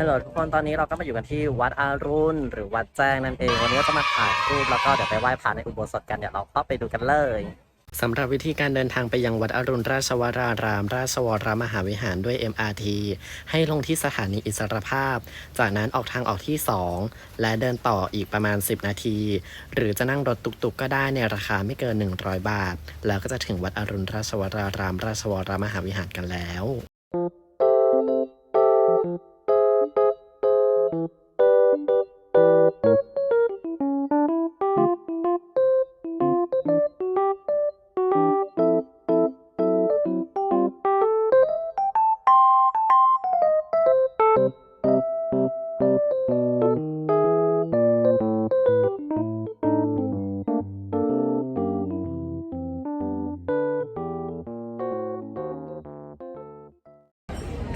ฮัลโหลทุกคนตอนนี้เราก็มาอยู่กันที่วัดอารุณหรือวัดแจ้งนั่นเอง วันนี้ก็จะมาถ่ายรูปแล้วก็เดี๋ยวไปไหว้พระในอุโบสถกันเดี๋ยวเราเข้าไปดูกันเลยสำหรับวิธีการเดินทางไปยังวัดอรุณราชวราราม ราชวรมหาวิหารด้วย MRT ให้ลงที่สถานีอิสรภาพ จากนั้นออกทางออกที่ 2 และเดินต่ออีกประมาณ 10 นาที หรือจะนั่งรถตุกๆ ก็ได้ในราคาไม่เกิน 100 บาท แล้วก็จะถึงวัดอรุณราชวราราม ราชวรมหาวิหารกันแล้ว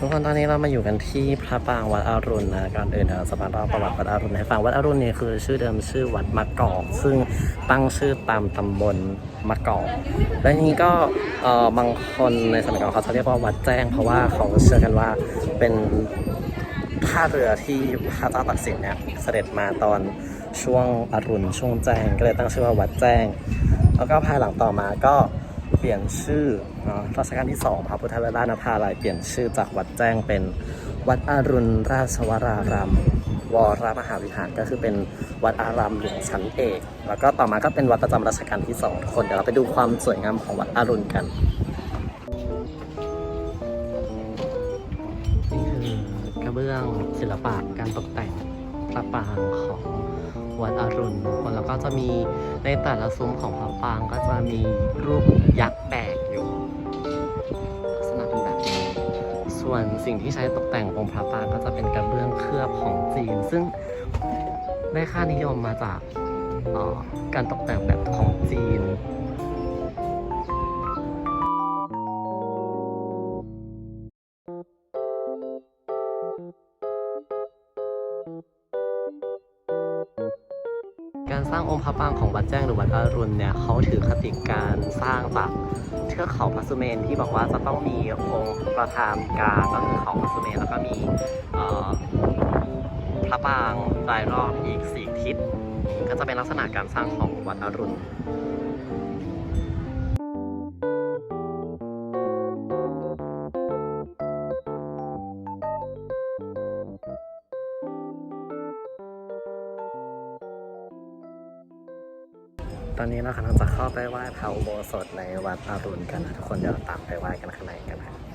ทุกคนตอนนี้เรามาอยู่กันที่พระปรางวัดอรุณนะก่อนอื่นเดี๋ยวเราจะมาเล่าประวัติวัดอรุณให้ฟังวัดอรุณเนี่ยคือชื่อเดิมชื่อวัดมะกอก ซึ่งตั้งชื่อตามตำบลมะกอกและทีนี้ก็เอ่อบางคนในสมัยก่อนเขาจะเรียกว่าวัดแจ้ง เพราะว่าเขาเชื่อกันว่าเป็นท่าเรือที่พระเจ้าตากสินเนี่ยเสด็จมาตอนช่วงอรุณช่วงแจ้ง ก็เลยตั้งชื่อว่าวัดแจ้ง แล้วก็ภายหลังต่อมาก็ เปลี่ยนชื่อรัชกาลที่ 2 พระพุทธราชนภาลัยเปลี่ยนชื่อจากวัดแจ้งเป็นวัดอรุณราชวรารามวรมหาวิหารก็คือเป็นวัดอารามหลวงชั้นเอก แล้วก็ต่อมาก็เป็นวัดประจำรัชกาลที่2ทุกคนเดี๋ยวเราไปดูความสวยงามของวัดอรุณกันนี่คือกระเบื้องศิลปะการตกแต่งพระปางของ วัดอรุณทุกคนแล้วก็จะมีในแต่ละซุ้มของพระปรางก็จะมีรูปยักษ์แบกอยู่ลักษณะเป็นแบบนี้ส่วนสิ่งที่ใช้ตกแต่งองค์พระปรางก็จะเป็นกระเบื้องเคลือบของจีน ซึ่งได้ค่านิยมมาจากการตกแต่งแบบของจีน การสร้างองค์พระปรางของวัดแจ้งหรือวัดอรุณเนี่ยเขาถือคติการสร้างจากเทือกเขาพระสุเมนที่บอกว่าจะต้องมีองค์ประธานกางก็คือเขาพระสุเมนแล้วก็มีพระปรางรายรอบอีกสี่ทิศก็จะเป็นลักษณะการสร้างของวัดอรุณ อนนี้เรากำลังจะเข้าไปไหว้พระอุโบสถในวัดอรุณกันนะทุกคนเดี๋ยวตามไปไหว้กันข้างในกันนะ